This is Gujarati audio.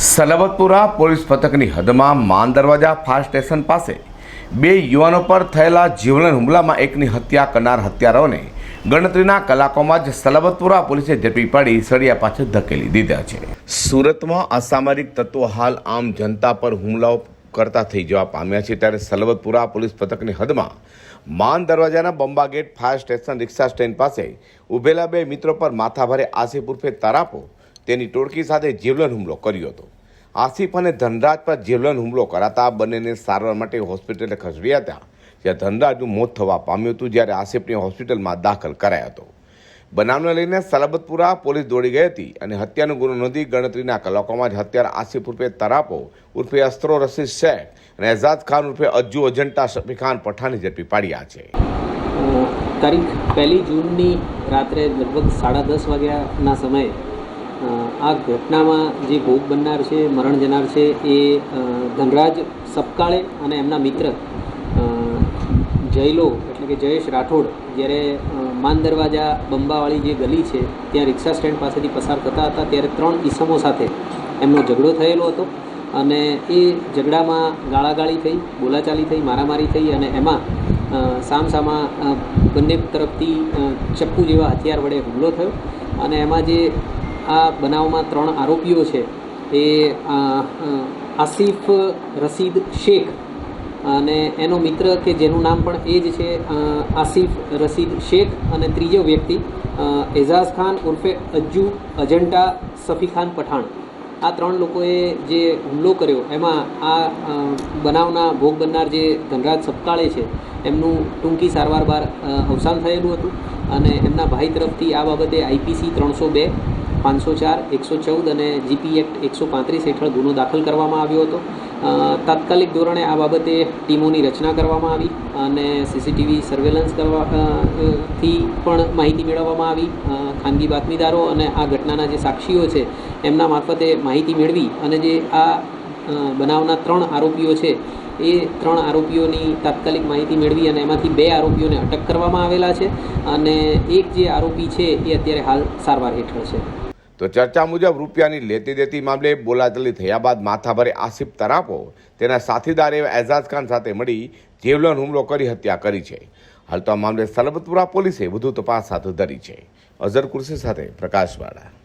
સલાબતપુરા પોલીસ પથકની હદમાં માન દરવાજા ફાયર સ્ટેશન પાસે બે યુવાનો પર થયેલા જીવલેણ હુમલામાં એકની હત્યા કરનાર હત્યારાઓને ગણતરીના કલાકોમાં જ સલબતપુરા પોલીસે ઝડપી પાડી સળિયા પાછળ ધકેલી દીધા છે. સુરતમાં અસામરિક તત્વો હાલ આમ જનતા પર હુમલાઓ કરતા થઈ જવા પામ્યા છે ત્યારે સલબતપુરા પોલીસ પથકની હદમાં માન દરવાજાના Bamba gate fire station rickshaw stand પાસે ઊભેલા બે મિત્રો પર માથાભારે આસિફ ઉર્ફે તરાપો તેની ટોળકી સાથે જીવલન હુમલો કર્યો હતો. આસિફ અને ધનરાજ પર જીવલન હુમલો કરાતા બંનેને સારવાર માટે હોસ્પિટલે ખસેડ્યા હતા, જ્યાં ધનરાજનું મોત થવા પામ્યું હતું જ્યારે આસિફને હોસ્પિટલમાં દાખલ કરાયો હતો. બનાવને લઈને સલાબતપુરા પોલીસ દોડી ગઈ હતી અને હત્યાનો ગુનો નોંધી ગણતરીના કલાકોમાં જ હત્યારા આસિફ ઉર્ફે તરાપો ઉર્ફે અસ્ત્રો રસીદ શેખ અને એઝાદ ખાન ઉર્ફે અજ્જુ અજંટા શફી ખાન પઠાણી ઝડપી પાડ્યા છે. તારીખ પહેલી જૂનની રાત્રે લગભગ સાડા દસ વાગ્યાના સમયે આ ઘટનામાં જે ભોગ બનનાર છે, મરણ જનાર છે, એ ધનરાજ સપકાળે અને એમના મિત્ર જયલો એટલે કે જયેશ રાઠોડ જ્યારે માન દરવાજા બંબાવાળી જે ગલી છે, ત્યાં રિક્ષા સ્ટેન્ડ પાસેથી પસાર થતા હતા, ત્યારે ત્રણ ઈસમો સાથે એમનો ઝઘડો થયેલો હતો અને એ ઝઘડામાં ગાળાગાળી થઈ, બોલાચાલી થઈ, મારામારી થઈ અને એમાં સામસામા બંને તરફથી ચપ્પુ જેવા હથિયાર વડે હુમલો થયો અને એમાં જે આ બનાવમાં ત્રણ આરોપીઓ છે. એ આસિફ રસીદ શેખ અને એનો મિત્ર કે જેનું નામ પણ એ જ છે આસિફ રસીદ શેખ અને ત્રીજો વ્યક્તિ એઝાઝ ખાન ઉર્ફે અજ્જુ અજંટા સફી ખાન પઠાણ. આ ત્રણ લોકોએ જે હુમલો કર્યો, એમાં આ બનાવના ભોગ બનનાર જે ધનરાજ સપકાળે છે, એમનું ટૂંકી સારવાર બાર અવસાન થયેલું હતું અને એમના ભાઈ તરફથી આ બાબતે આઈપીસી ત્રણસો બે પાંચસો ચાર, એકસો ચૌદ અને જીપી એક્ટ એકસો પાંત્રીસ હેઠળ ગુનો દાખલ કરવામાં આવ્યો હતો. તાત્કાલિક ધોરણે આ બાબતે ટીમોની રચના કરવામાં આવી અને સીસીટીવી સર્વેલન્સ કરવા થી પણ માહિતી મેળવવામાં આવી. ખાનગી બાતમીદારો અને આ ઘટનાના જે સાક્ષીઓ છે, એમના મારફતે માહિતી મેળવી અને જે આ બનાવના ત્રણ આરોપીઓ છે, એ ત્રણ આરોપીઓની તાત્કાલિક માહિતી મેળવી અને એમાંથી બે આરોપીઓને અટક કરવામાં આવેલા છે અને એક જે આરોપી છે, એ અત્યારે હાલ સારવાર હેઠળ છે. તો ચર્ચા મુજબ રૂપિયાની લેતી દેતી મામલે બોલાચાલી થયા બાદ માથાભારે આસિફ તરાપો તેના સાથીદાર એવા એઝાઝ ખાન સાથે મળી જેવલન હુમલો કરી હત્યા કરી છે. હાલ તો આ મામલે સલબતપુરા પોલીસે વધુ તપાસ હાથ ધરી છે. અઝર કુર્સી સાથે પ્રકાશવાળા.